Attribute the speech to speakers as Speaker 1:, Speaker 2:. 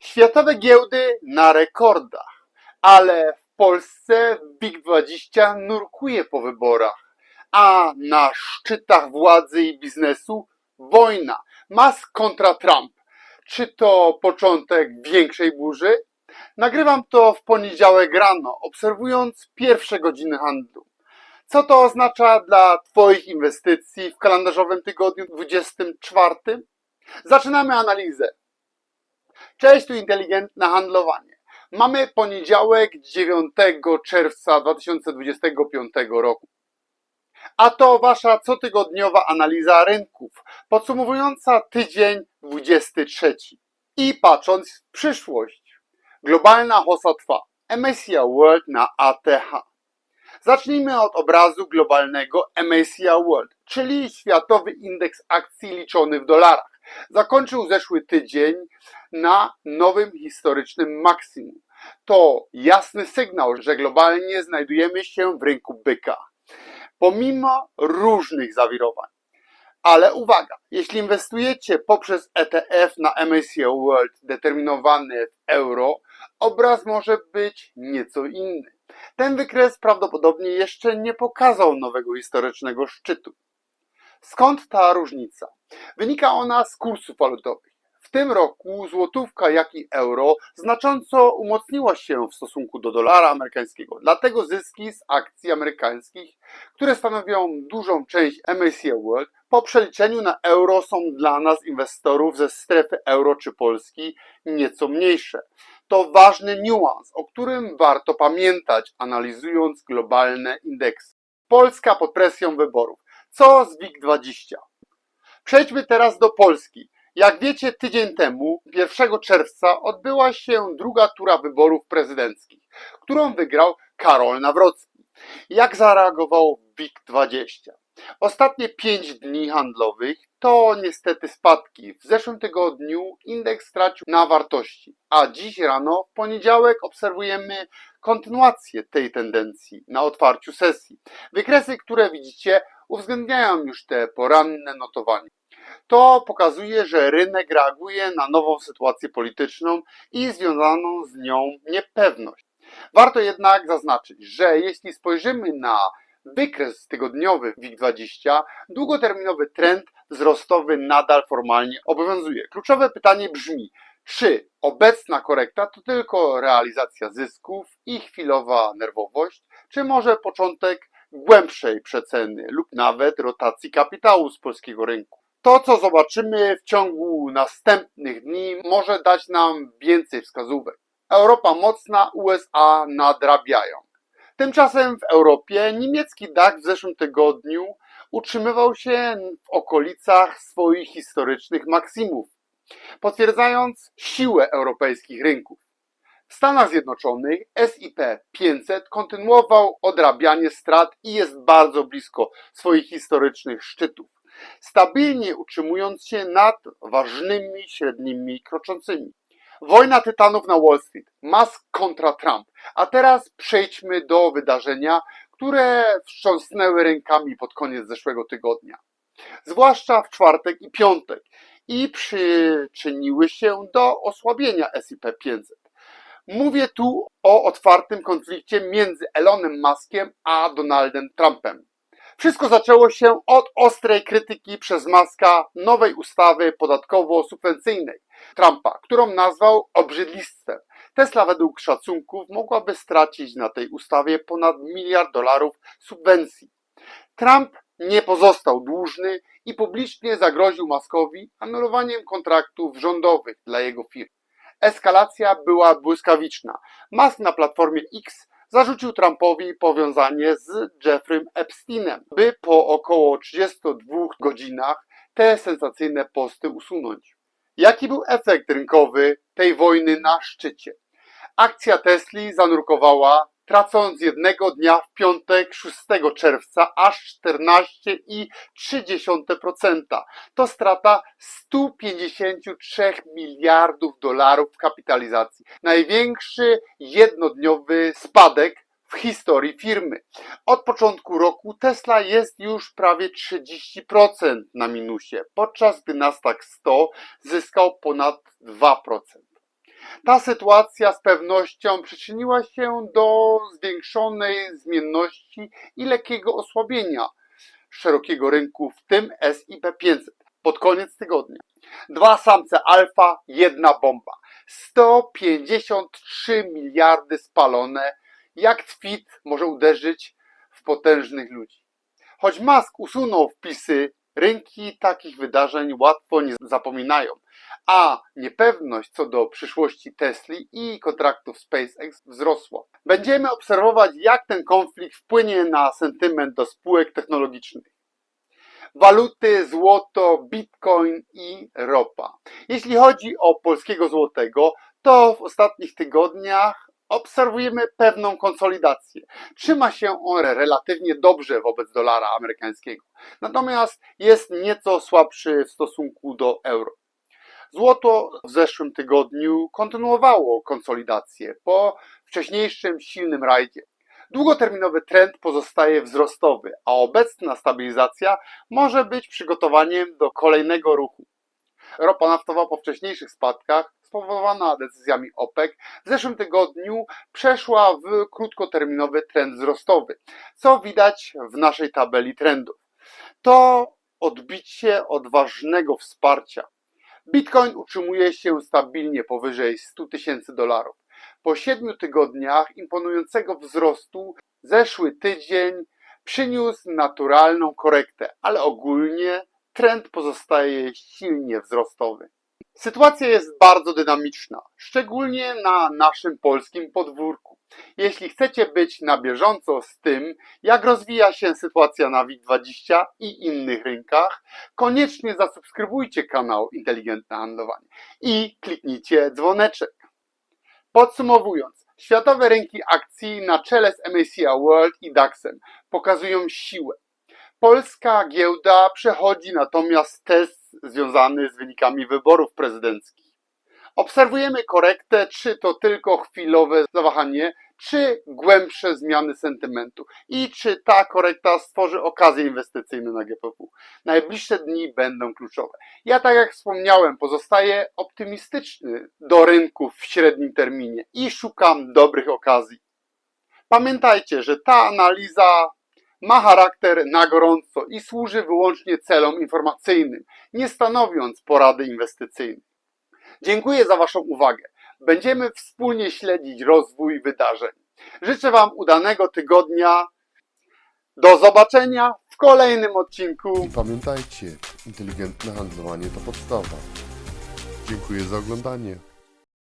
Speaker 1: Światowe giełdy na rekordach, ale w Polsce WIG20 nurkuje po wyborach, a na szczytach władzy i biznesu wojna. Musk kontra Trump. Czy to początek większej burzy? Nagrywam to w poniedziałek rano, obserwując pierwsze godziny handlu. Co to oznacza dla Twoich inwestycji w kalendarzowym tygodniu 24? Zaczynamy analizę. Cześć, tu inteligentne handlowanie. Mamy poniedziałek 9 czerwca 2025 roku. A to wasza cotygodniowa analiza rynków, podsumowująca tydzień 23. I patrząc w przyszłość, globalna hossa trwa. MSCI World na ATH. Zacznijmy od obrazu globalnego MSCI World, czyli światowy indeks akcji liczony w dolarach. Zakończył zeszły tydzień na nowym historycznym maksimum. To jasny sygnał, że globalnie znajdujemy się w rynku byka, pomimo różnych zawirowań. Ale uwaga, jeśli inwestujecie poprzez ETF na MSCI World determinowany w euro, obraz może być nieco inny. Ten wykres prawdopodobnie jeszcze nie pokazał nowego historycznego szczytu. Skąd ta różnica? Wynika ona z kursów walutowych. W tym roku złotówka, jak i euro znacząco umocniła się w stosunku do dolara amerykańskiego. Dlatego zyski z akcji amerykańskich, które stanowią dużą część MSCI World, po przeliczeniu na euro są dla nas inwestorów ze strefy euro czy Polski nieco mniejsze. To ważny niuans, o którym warto pamiętać, analizując globalne indeksy. Polska pod presją wyborów. Co z WIG20? Przejdźmy teraz do Polski. Jak wiecie, tydzień temu, 1 czerwca, odbyła się druga tura wyborów prezydenckich, którą wygrał Karol Nawrocki. Jak zareagował WIG20? Ostatnie 5 dni handlowych to niestety spadki. W zeszłym tygodniu indeks stracił na wartości, a dziś rano, w poniedziałek, obserwujemy kontynuację tej tendencji na otwarciu sesji. Wykresy, które widzicie, uwzględniają już te poranne notowania. To pokazuje, że rynek reaguje na nową sytuację polityczną i związaną z nią niepewność. Warto jednak zaznaczyć, że jeśli spojrzymy na wykres tygodniowy WIG20, długoterminowy trend wzrostowy nadal formalnie obowiązuje. Kluczowe pytanie brzmi, czy obecna korekta to tylko realizacja zysków i chwilowa nerwowość, czy może początek głębszej przeceny lub nawet rotacji kapitału z polskiego rynku? To, co zobaczymy w ciągu następnych dni, może dać nam więcej wskazówek. Europa mocna, USA nadrabiają. Tymczasem w Europie niemiecki DAX w zeszłym tygodniu utrzymywał się w okolicach swoich historycznych maksimów, potwierdzając siłę europejskich rynków. W Stanach Zjednoczonych SIP 500 kontynuował odrabianie strat i jest bardzo blisko swoich historycznych szczytów, stabilnie utrzymując się nad ważnymi średnimi kroczącymi. Wojna tytanów na Wall Street, Musk kontra Trump. A teraz przejdźmy do wydarzenia, które wstrząsnęły rękami pod koniec zeszłego tygodnia. Zwłaszcza w czwartek i piątek i przyczyniły się do osłabienia S&P 500. Mówię tu o otwartym konflikcie między Elonem Muskiem a Donaldem Trumpem. Wszystko zaczęło się od ostrej krytyki przez Muska nowej ustawy podatkowo-subwencyjnej Trumpa, którą nazwał obrzydlistwem. Tesla według szacunków mogłaby stracić na tej ustawie ponad miliard dolarów subwencji. Trump nie pozostał dłużny i publicznie zagroził Muskowi anulowaniem kontraktów rządowych dla jego firm. Eskalacja była błyskawiczna. Musk na platformie X zarzucił Trumpowi powiązanie z Jeffrey Epsteinem, by po około 32 godzinach te sensacyjne posty usunąć. Jaki był efekt rynkowy tej wojny na szczycie? Akcja Tesli zanurkowała, tracąc jednego dnia w piątek 6 czerwca aż 14,3%. To strata 153 miliardów dolarów w kapitalizacji. Największy jednodniowy spadek w historii firmy. Od początku roku Tesla jest już prawie 30% na minusie, podczas gdy Nasdaq 100 zyskał ponad 2%. Ta sytuacja z pewnością przyczyniła się do zwiększonej zmienności i lekkiego osłabienia szerokiego rynku, w tym SIP 500 pod koniec tygodnia. Dwa samce alfa, jedna bomba. 153 miliardy spalone. Jak tweet może uderzyć w potężnych ludzi? Choć Musk usunął wpisy, rynki takich wydarzeń łatwo nie zapominają, a niepewność co do przyszłości Tesli i kontraktów SpaceX wzrosła. Będziemy obserwować, jak ten konflikt wpłynie na sentyment do spółek technologicznych waluty, złoto, bitcoin i ropa. Jeśli chodzi o polskiego złotego, to w ostatnich tygodniach obserwujemy pewną konsolidację. Trzyma się on relatywnie dobrze wobec dolara amerykańskiego, natomiast jest nieco słabszy w stosunku do euro. Złoto w zeszłym tygodniu kontynuowało konsolidację po wcześniejszym silnym rajdzie. Długoterminowy trend pozostaje wzrostowy, a obecna stabilizacja może być przygotowaniem do kolejnego ruchu. Ropa naftowa po wcześniejszych spadkach, spowodowana decyzjami OPEC, w zeszłym tygodniu przeszła w krótkoterminowy trend wzrostowy, co widać w naszej tabeli trendów. To odbicie od ważnego wsparcia. Bitcoin utrzymuje się stabilnie powyżej 100 tysięcy dolarów. Po siedmiu tygodniach imponującego wzrostu zeszły tydzień przyniósł naturalną korektę, ale ogólnie trend pozostaje silnie wzrostowy. Sytuacja jest bardzo dynamiczna, szczególnie na naszym polskim podwórku. Jeśli chcecie być na bieżąco z tym, jak rozwija się sytuacja na WIG20 i innych rynkach, koniecznie zasubskrybujcie kanał Inteligentne Handlowanie i kliknijcie dzwoneczek. Podsumowując, światowe rynki akcji na czele z MSCI World i DAX-em pokazują siłę. Polska giełda przechodzi natomiast test związany z wynikami wyborów prezydenckich. Obserwujemy korektę, czy to tylko chwilowe zawahanie, czy głębsze zmiany sentymentu i czy ta korekta stworzy okazje inwestycyjne na GPW. Najbliższe dni będą kluczowe. Ja, tak jak wspomniałem, pozostaję optymistyczny do rynków w średnim terminie i szukam dobrych okazji. Pamiętajcie, że ta analiza ma charakter na gorąco i służy wyłącznie celom informacyjnym, nie stanowiąc porady inwestycyjnej. Dziękuję za Waszą uwagę. Będziemy wspólnie śledzić rozwój wydarzeń. Życzę Wam udanego tygodnia. Do zobaczenia w kolejnym odcinku.
Speaker 2: I pamiętajcie, inteligentne handlowanie to podstawa. Dziękuję za oglądanie.